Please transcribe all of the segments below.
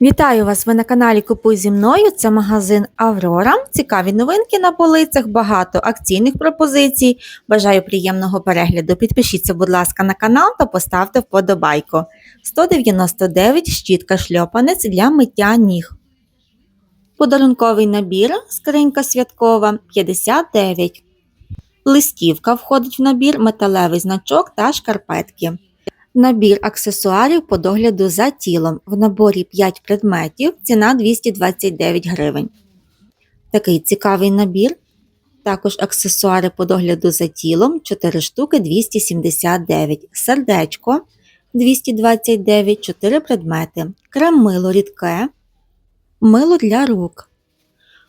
Вітаю вас! Ви на каналі Купуй зі мною. Це магазин Аврора. Цікаві новинки на полицях, багато акційних пропозицій. Бажаю приємного перегляду. Підпишіться, будь ласка, на канал та поставте вподобайку. 199 щітка шльопанець для миття ніг. Подарунковий набір скринька святкова 59. Листівка входить в набір, металевий значок та шкарпетки. Набір аксесуарів по догляду за тілом. В наборі 5 предметів, ціна 229 гривень. Такий цікавий набір. Також аксесуари по догляду за тілом 4 штуки 279. Сердечко 229, 4 предмети. Крем мило рідке. Мило для рук.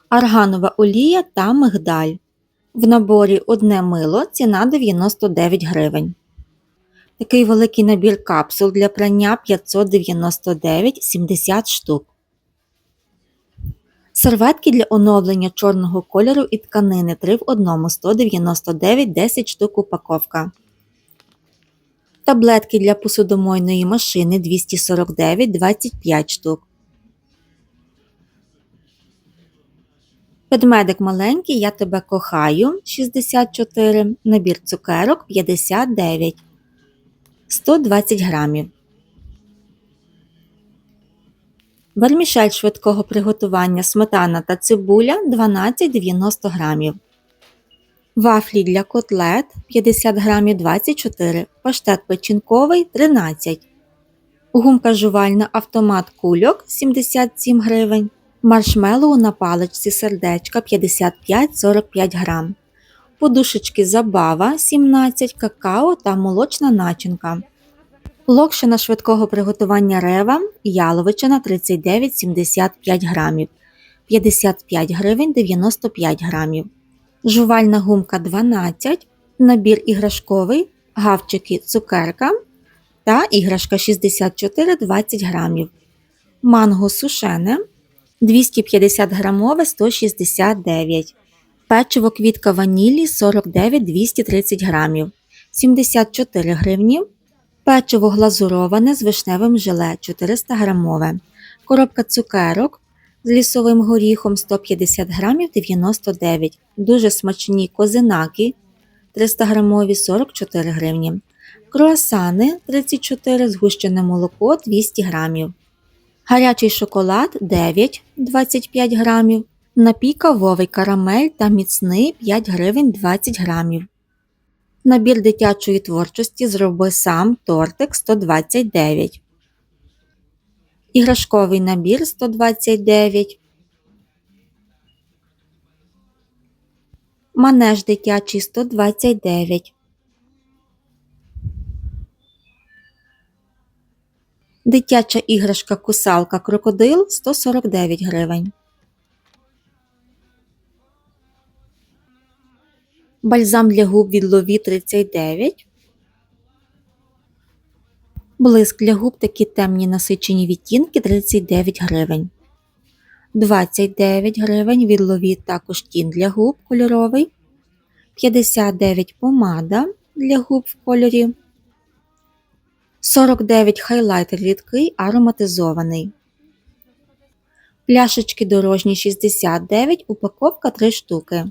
Арганова олія та мигдаль. В наборі одне мило, ціна 99 гривень. Такий великий набір капсул для прання 599 70 штук. Серветки для оновлення чорного кольору і тканини 3 в 1 199 10 штук упаковка. Таблетки для посудомойної машини 249 25 штук. Ведмедик маленький, я тебе кохаю 64. Набір цукерок 59. 120 грамів. Вермішель швидкого приготування сметана та цибуля 12,90 грамів. Вафлі для котлет 50 грамів 24, паштет печінковий 13. Гумка жувальна автомат кульок 77 гривень. Маршмеллоу на паличці сердечка 55-45 грам подушечки забава 17 какао та молочна начинка. Локшина швидкого приготування рева яловичина 39,75 грамів, 55 гривень 95 грамів. Жувальна гумка 12, набір іграшковий, гавчики цукерка та іграшка 64,20 грамів. Манго сушене 250 грамове 169 Печиво квітка ванілі 49 230 грамів, 74 гривні. Печиво глазуроване з вишневим желе 400 грамове. Коробка цукерок з лісовим горіхом 150 грамів 99 Дуже смачні козинаки 300 грамові 44 гривні. Круасани 34 згущене молоко 200 грамів. Гарячий шоколад 9 25 грамів. Напій кавовий карамель та міцний 5 гривень 20 грамів. Набір дитячої творчості зроби сам тортик 129. Іграшковий набір 129. Манеж дитячий 129. Дитяча іграшка кусалка крокодил 149 гривень. Бальзам для губ від Лові 39. Блиск для губ такі темні насичені відтінки 39 гривень. 29 гривень від Лові також тін для губ кольоровий. 59 помада для губ в кольорі. 49 хайлайтер рідкий ароматизований. Пляшечки дорожні 69, упаковка 3 штуки.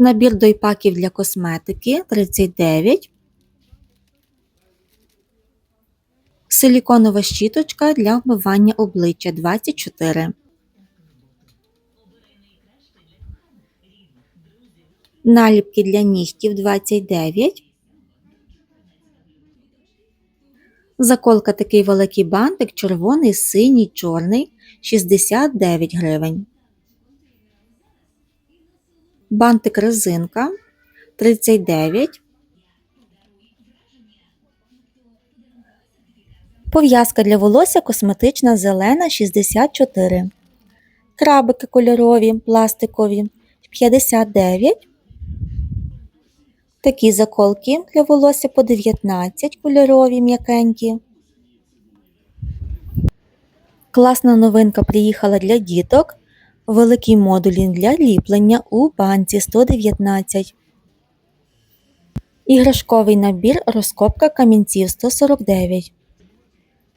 Набір дойпаків для косметики 39. Силіконова щіточка для вмивання обличчя 24. Наліпки для нігтів 29. Заколка такий великий бантик червоний, синій, чорний 69 гривень. Бантик резинка 39. Пов'язка для волосся косметична зелена 64. Крабики кольорові пластикові 59. Такі заколки для волосся по 19 кольорові м'якенькі. Класна новинка приїхала для діток. Великий модуль для ліплення у банці 119. Іграшковий набір розкопка камінців 149.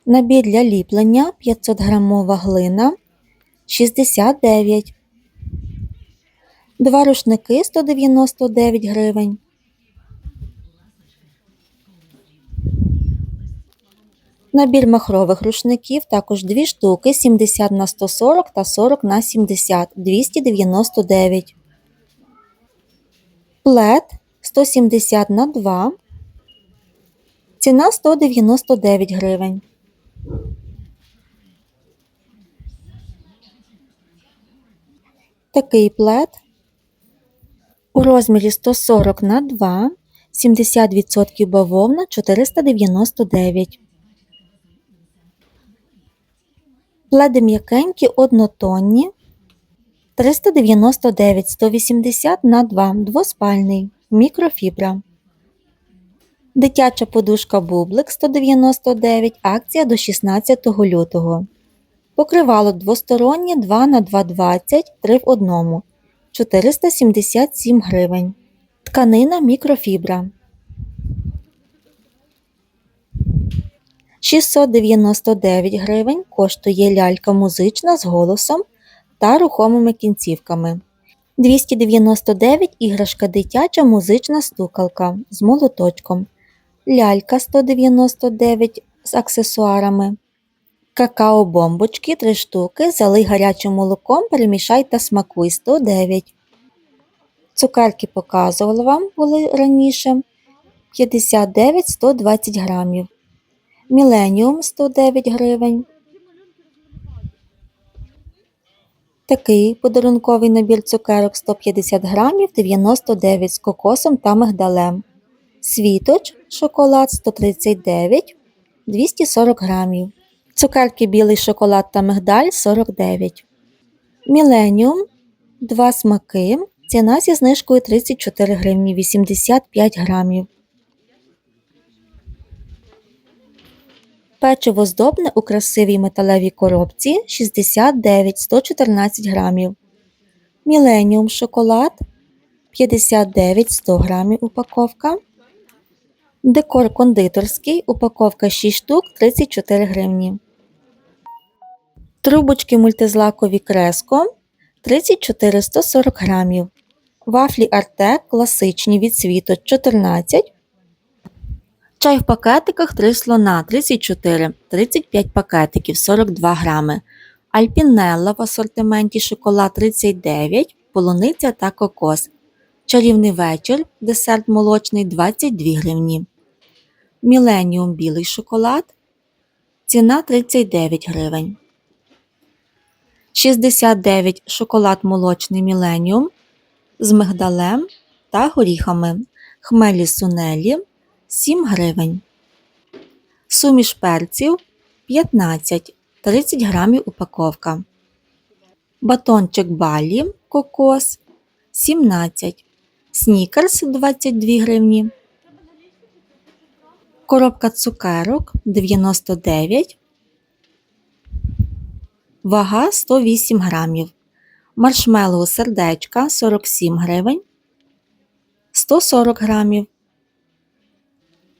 Набір для ліплення 500 грамова глина 69. Два рушники 199 гривень. Набір махрових рушників також 2 штуки 70 на 140 та 40 на 70 299. Плед 170 на 2. Ціна 199 гривень. Такий плед у розмірі 140 на 2, 70% бавовна 499. Пледи м'якенькі однотонні 399 180 на 2 двоспальний мікрофібра. Дитяча подушка Бублик 199 акція до 16 лютого. Покривало двостороннє 2 на 220 3 в 1 477 гривень. Тканина мікрофібра 699 гривень коштує лялька музична з голосом та рухомими кінцівками. 299 іграшка дитяча музична стукалка з молоточком. Лялька 199 з аксесуарами. Какао-бомбочки 3 штуки, залий гарячим молоком, перемішай та смакуй 109. Цукерки показувала вам були раніше 59-120 грамів. Міленіум 109 гривень. Такий подарунковий набір цукерок 150 грамів 99 з кокосом та мигдалем. Світоч шоколад 139 240 грамів. Цукерки білий шоколад та мигдаль 49. Міленіум 2 смаки. Ціна зі знижкою 34 гривні 85 грамів. Печиво здобне у красивій металевій коробці 69 114 грамів. Міленіум шоколад 59 100 грамів упаковка. Декор кондитерський, упаковка 6 штук 34 гривні. Трубочки мультизлакові креско 34 140 грамів. Вафлі Артек класичні від світу 14. Чай в пакетиках 3 слона 34, 35 пакетиків 42 грами. Альпінелла в асортименті шоколад 39, полуниця та кокос. Чарівний вечір, десерт молочний 22 гривні. Міленіум білий шоколад. Ціна 39 гривень. 69 шоколад молочний Міленіум з мигдалем та горіхами. Хмелі сунелі 7 гривень. Суміш перців 15 30 грамів упаковка. Батончик балі кокос 17. Снікерс 22 гривні. Коробка цукерок 99. Вага 108 грамів. Маршмеллоу сердечка 47 гривень. 140 грамів.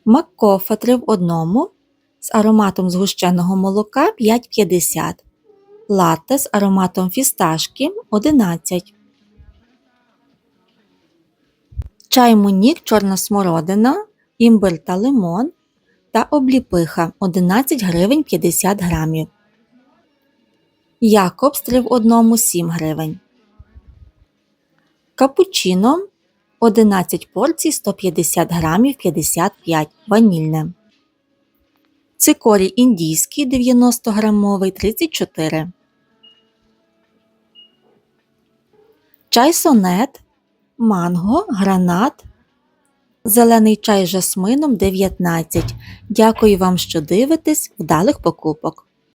Маккофа 3 в одному з ароматом згущеного молока 5,50. Латте з ароматом фісташки 11. Чай Мунік чорна смородина, імбир та лимон та обліпиха 11 гривень 50 грамів. Якобс 3 в одному 7 гривень. Капучино 11 порцій 150 грамів 55 ванільне. Цикорій індійський 90 грамовий 34. Чай сонет, манго, гранат. Зелений чай з жасмином 19. Дякую вам, що дивитесь. Вдалих покупок!